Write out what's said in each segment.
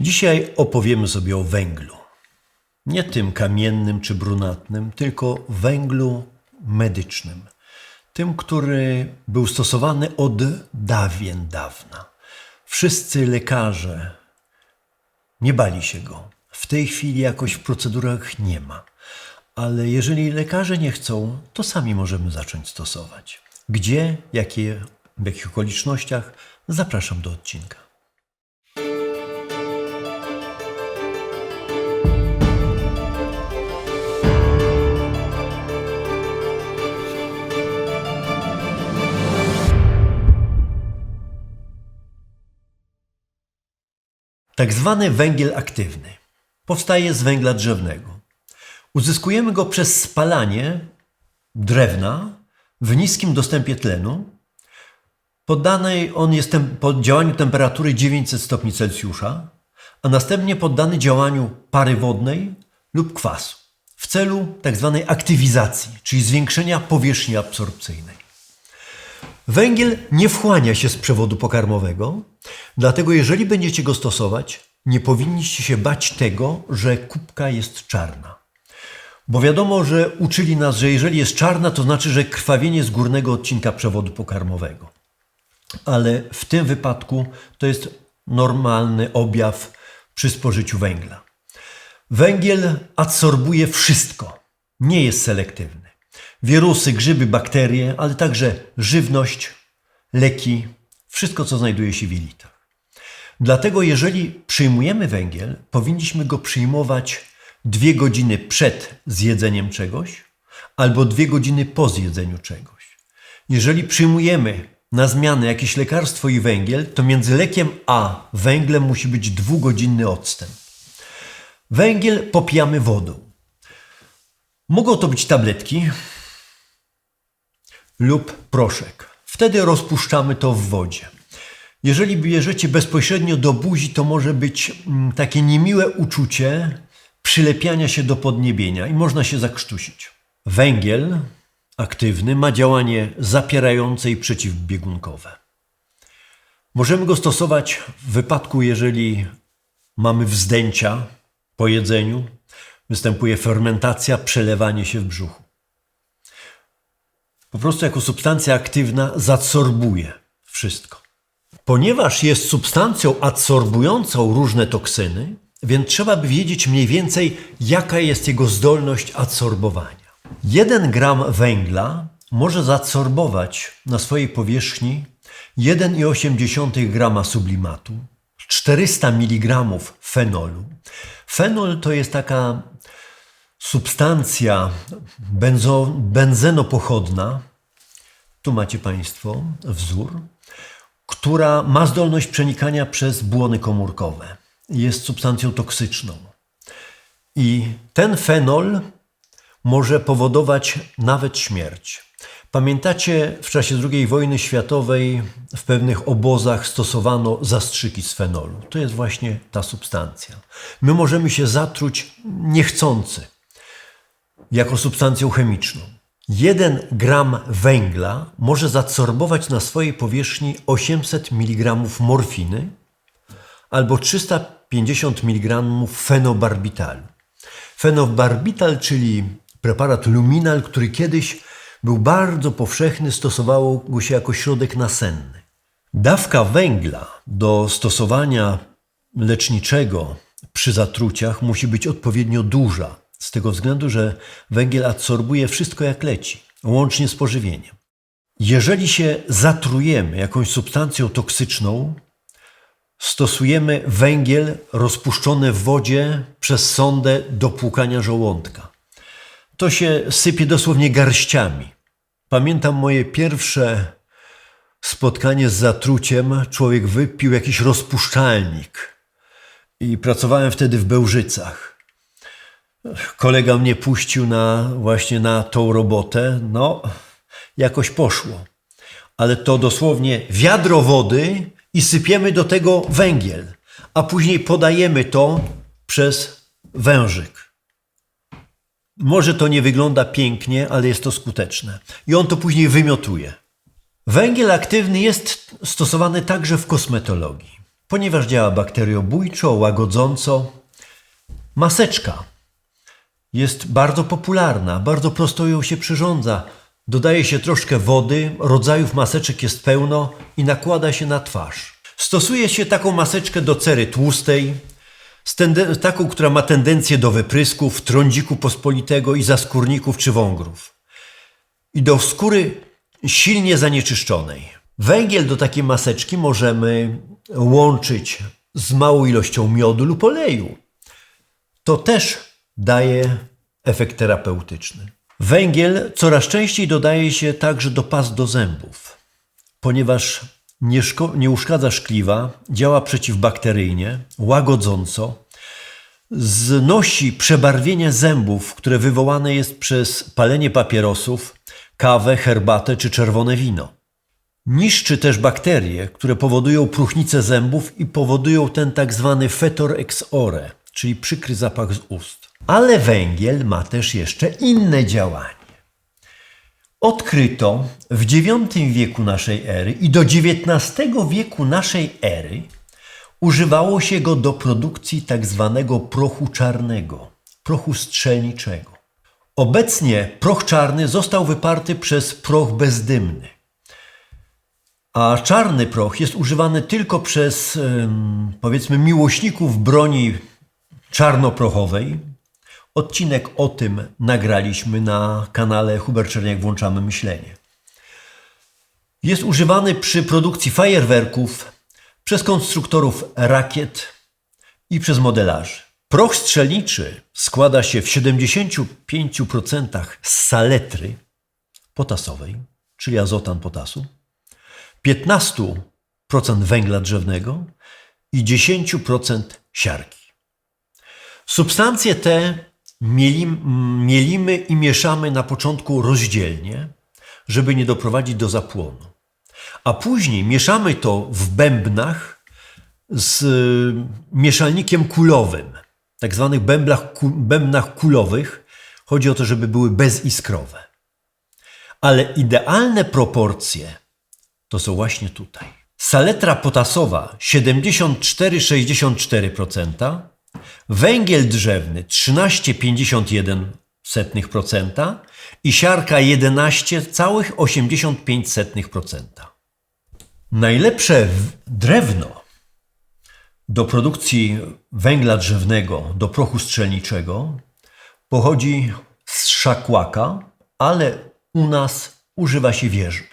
Dzisiaj opowiemy sobie o węglu. Nie tym kamiennym czy brunatnym, tylko węglu medycznym. Tym, który był stosowany od dawien dawna. Wszyscy lekarze nie bali się go. W tej chwili jakoś w procedurach nie ma. Ale jeżeli lekarze nie chcą, to sami możemy zacząć stosować. Gdzie, jakie, w jakich okolicznościach? Zapraszam do odcinka. Tak zwany węgiel aktywny powstaje z węgla drzewnego. Uzyskujemy go przez spalanie drewna w niskim dostępie tlenu. Poddany on jest tem- pod działaniu temperatury 900 stopni Celsjusza, a następnie poddany działaniu pary wodnej lub kwasu w celu tzw. aktywizacji, czyli zwiększenia powierzchni absorpcyjnej. Węgiel nie wchłania się z przewodu pokarmowego, dlatego jeżeli będziecie go stosować, nie powinniście się bać tego, że kubka jest czarna. Bo wiadomo, że uczyli nas, że jeżeli jest czarna, to znaczy, że krwawienie z górnego odcinka przewodu pokarmowego. Ale w tym wypadku to jest normalny objaw przy spożyciu węgla. Węgiel adsorbuje wszystko, nie jest selektywny. Wirusy, grzyby, bakterie, ale także żywność, leki, wszystko co znajduje się w jelitach. Dlatego jeżeli przyjmujemy węgiel, powinniśmy go przyjmować dwie godziny przed zjedzeniem czegoś albo dwie godziny po zjedzeniu czegoś. Jeżeli przyjmujemy na zmianę jakieś lekarstwo i węgiel, to między lekiem a węglem musi być dwugodzinny odstęp. Węgiel popijamy wodą. Mogą to być tabletki lub proszek. Wtedy rozpuszczamy to w wodzie. Jeżeli bierzecie bezpośrednio do buzi, to może być mm, takie niemiłe uczucie przylepiania się do podniebienia i można się zakrztusić. Węgiel aktywny ma działanie zapierające i przeciwbiegunkowe. Możemy go stosować w wypadku, jeżeli mamy wzdęcia po jedzeniu, występuje fermentacja, przelewanie się w brzuchu. Po prostu jako substancja aktywna zadsorbuje wszystko. Ponieważ jest substancją adsorbującą różne toksyny, więc trzeba by wiedzieć mniej więcej, jaka jest jego zdolność adsorbowania. 1 gram węgla może zaadsorbować na swojej powierzchni 1,8 grama sublimatu, 400 mg fenolu. Fenol to jest taka substancja benzo, benzenopochodna, tu macie Państwo wzór, która ma zdolność przenikania przez błony komórkowe. Jest substancją toksyczną. I ten fenol może powodować nawet śmierć. Pamiętacie, w czasie II wojny światowej w pewnych obozach stosowano zastrzyki z fenolu. To jest właśnie ta substancja. My możemy się zatruć niechcący, jako substancją chemiczną. 1 gram węgla może zaadsorbować na swojej powierzchni 800 mg morfiny albo 350 mg fenobarbitalu. Fenobarbital, czyli preparat luminal, który kiedyś był bardzo powszechny, stosowało go się jako środek nasenny. Dawka węgla do stosowania leczniczego przy zatruciach musi być odpowiednio duża, z tego względu, że węgiel adsorbuje wszystko jak leci, łącznie z pożywieniem. Jeżeli się zatrujemy jakąś substancją toksyczną, stosujemy węgiel rozpuszczony w wodzie przez sondę do płukania żołądka. To się sypie dosłownie garściami. Pamiętam moje pierwsze spotkanie z zatruciem. Człowiek wypił jakiś rozpuszczalnik i pracowałem wtedy w Bełżycach. Kolega mnie puścił na, właśnie na tą robotę. No, jakoś poszło. Ale to dosłownie wiadro wody i sypiemy do tego węgiel, a później podajemy to przez wężyk. Może to nie wygląda pięknie, ale jest to skuteczne. I on to później wymiotuje. Węgiel aktywny jest stosowany także w kosmetologii. ponieważ działa bakteriobójczo, łagodząco. Maseczka jest bardzo popularna, bardzo prosto ją się przyrządza. Dodaje się troszkę wody, rodzajów maseczek jest pełno i nakłada się na twarz. Stosuje się taką maseczkę do cery tłustej, z tende- taką, która ma tendencję do wyprysków, trądziku pospolitego i zaskórników czy wągrów. I do skóry silnie zanieczyszczonej. Węgiel do takiej maseczki możemy łączyć z małą ilością miodu lub oleju. To też daje efekt terapeutyczny. Węgiel coraz częściej dodaje się także do pas do zębów, ponieważ nie, nie uszkadza szkliwa, działa przeciwbakteryjnie, łagodząco, znosi przebarwienie zębów, które wywołane jest przez palenie papierosów, kawę, herbatę czy czerwone wino. Niszczy też bakterie, które powodują próchnicę zębów i powodują ten tak zwany fetor ex ore, czyli przykry zapach z ust. Ale węgiel ma też jeszcze inne działanie. Odkryto w IX wieku naszej ery i do XIX wieku naszej ery używało się go do produkcji tak zwanego prochu czarnego, prochu strzelniczego. Obecnie proch czarny został wyparty przez proch bezdymny. A czarny proch jest używany tylko przez, powiedzmy, miłośników broni czarnoprochowej. Odcinek o tym nagraliśmy na kanale Hubert Czerniak Włączamy Myślenie. Jest używany przy produkcji fajerwerków, przez konstruktorów rakiet i przez modelarzy. Proch strzelniczy składa się w 75% z saletry potasowej, czyli azotan potasu, 15% węgla drzewnego i 10% siarki. Substancje te mielim, mielimy i mieszamy na początku rozdzielnie, żeby nie doprowadzić do zapłonu. A później mieszamy to w bębnach z y, mieszalnikiem kulowym, tak zwanych bęblach, ku, bębnach kulowych. Chodzi o to, żeby były beziskrowe. Ale idealne proporcje to są właśnie tutaj. Saletra potasowa 74,64%, węgiel drzewny 13,51% i siarka 11,85%. Najlepsze drewno do produkcji węgla drzewnego, do prochu strzelniczego pochodzi z szakłaka, ale u nas używa się wierzby.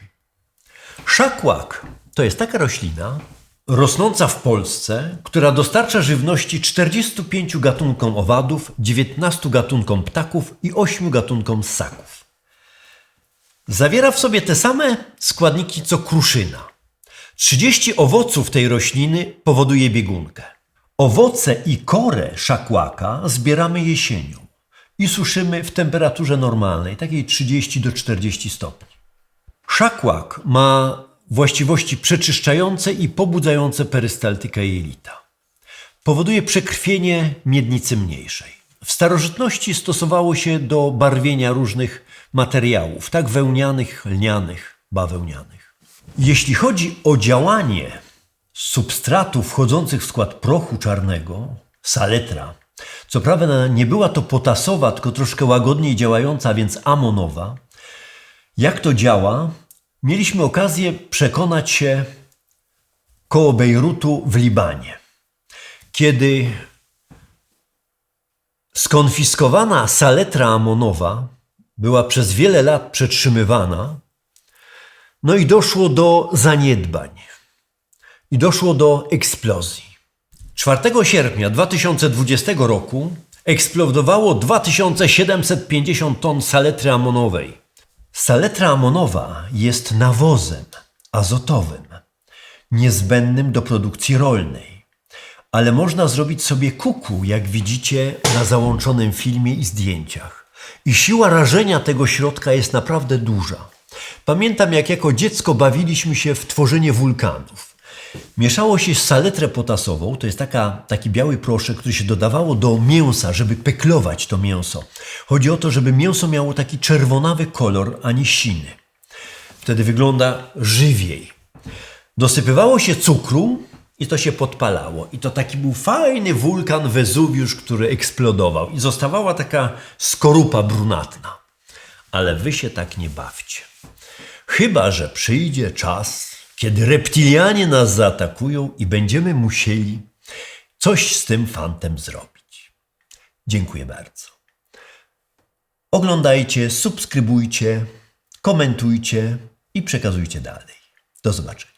Szakłak to jest taka roślina rosnąca w Polsce, która dostarcza żywności 45 gatunkom owadów, 19 gatunkom ptaków i 8 gatunkom ssaków. Zawiera w sobie te same składniki co kruszyna. 30 owoców tej rośliny powoduje biegunkę. Owoce i korę szakłaka zbieramy jesienią i suszymy w temperaturze normalnej, takiej 30 do 40 stopni. Szakłak ma właściwości przeczyszczające i pobudzające perystaltykę jelita. Powoduje przekrwienie miednicy mniejszej. W starożytności stosowało się do barwienia różnych materiałów, tak wełnianych, lnianych, bawełnianych. Jeśli chodzi o działanie substratów wchodzących w skład prochu czarnego, saletra, co prawda nie była to potasowa, tylko troszkę łagodniej działająca, więc amonowa, jak to działa, mieliśmy okazję przekonać się koło Bejrutu w Libanie, kiedy skonfiskowana saletra amonowa była przez wiele lat przetrzymywana, no i doszło do zaniedbań i doszło do eksplozji. 4 sierpnia 2020 roku eksplodowało 2750 ton saletry amonowej. Saletra amonowa jest nawozem azotowym, niezbędnym do produkcji rolnej. Ale można zrobić sobie kuku, jak widzicie na załączonym filmie i zdjęciach. I siła rażenia tego środka jest naprawdę duża. Pamiętam, jak jako dziecko bawiliśmy się w tworzenie wulkanów. Mieszało się saletrę potasową, to jest taka, taki biały proszek, który się dodawało do mięsa, żeby peklować to mięso. Chodzi o to, żeby mięso miało taki czerwonawy kolor, a nie siny. Wtedy wygląda żywiej. Dosypywało się cukru i to się podpalało. I to taki był fajny wulkan Wezuwiusz, który eksplodował. I zostawała taka skorupa brunatna. Ale wy się tak nie bawcie. Chyba, że przyjdzie czas, kiedy reptilianie nas zaatakują i będziemy musieli coś z tym fantem zrobić. Dziękuję bardzo. Oglądajcie, subskrybujcie, komentujcie i przekazujcie dalej. Do zobaczenia.